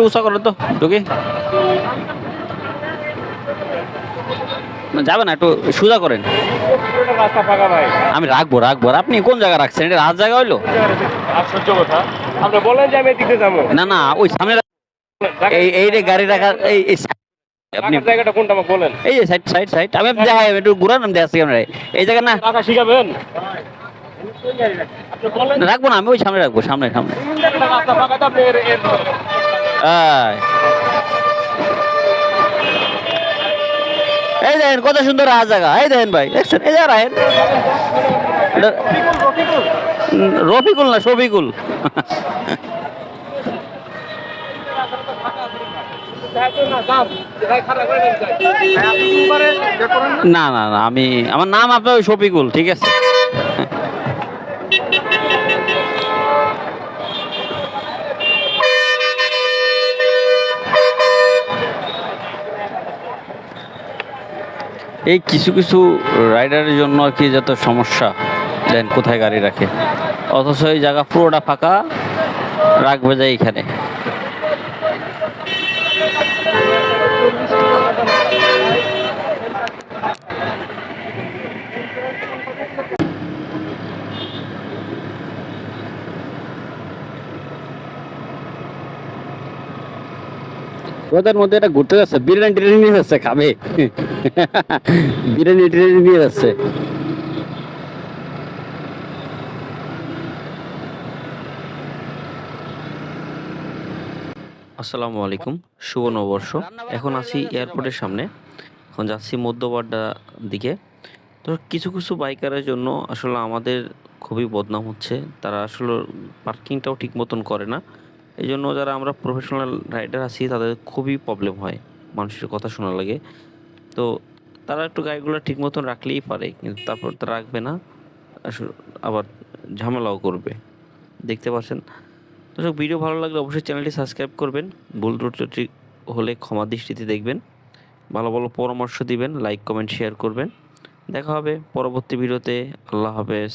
একটু উঁচা করো তো ঢুকে। না যাবে না একটু সোজা করেন। আমি রাখব রাখব। আর আপনি কোন জায়গা রাখছেন? এটা রাত জায়গা হইল? আশ্চর্য বলেন যে আমি এদিকে যাব। না না ওই সামনে এই এই গাড়ি রাখার এই আপনি জায়গাটা কোনটা আমাকে বলেন? এই যে সাইড সাইড সাইড। আমি দেখাই একটু ঘুরান আমি দেখাচ্ছি আপনার। এই জায়গা না রাখা শিখাবেন? না, রাখব না আমি ওই সামনে রাখব সামনে সামনে। এই। দেখেন কত সুন্দর রাজ জায়গা এই দেখেন ভাই দেখছেন? এই উম, রফিকুল না শফিকুল? না না না আমি আমার নাম আপনার শফিকুল ঠিক আছে? এই কিছু কিছু রাইডারের জন্য কি যত সমস্যা? দেন কোথায় গাড়ি রাখে? অথচ এই জায়গা পুরোটা ফাঁকা, রাখবে যায় এখানে ওদের মধ্যে এটা ঘুরতে যাচ্ছে। বিরিয়ানি টিরিয়ানি নিয়ে যাচ্ছে খাবে। বিরিয়ানি টিরিয়ানি নিয়ে যাচ্ছে। আসসালামু আলাইকুম। শুভ নববর্ষ। এখন আছি এয়ারপোর্টের সামনে। এখন যাচ্ছি মধ্যবাড্ডা দিকে। তো কিছু কিছু বাইকারের জন্য আসলে আমাদের খুবই বদনাম হচ্ছে। তারা আসলে পার্কিংটাও ঠিক মতন করে না। এই জন্য যারা আমরা প্রফেশনাল রাইডার আছি, তাদের খুবই প্রবলেম হয় মানুষের কথা শোনা লাগে। তো তারা একটু গাড়িগুলো ঠিক মতন রাখলেই পারে, কিন্তু তারপর তারা রাখবে না। আবার ঝামেলাও করবে। দেখতে পাচ্ছেন? দর্শক ভিডিও ভালো লাগলে অবশ্যই চ্যানেলটি সাবস্ক্রাইব করবেন। ভুল ত্রুটি হলে ক্ষমা দৃষ্টিতে দেখবেন। ভালো ভালো পরামর্শ দিবেন লাইক কমেন্ট শেয়ার করবেন। দেখা হবে পরবর্তী ভিডিওতে আল্লাহ হাফেজ।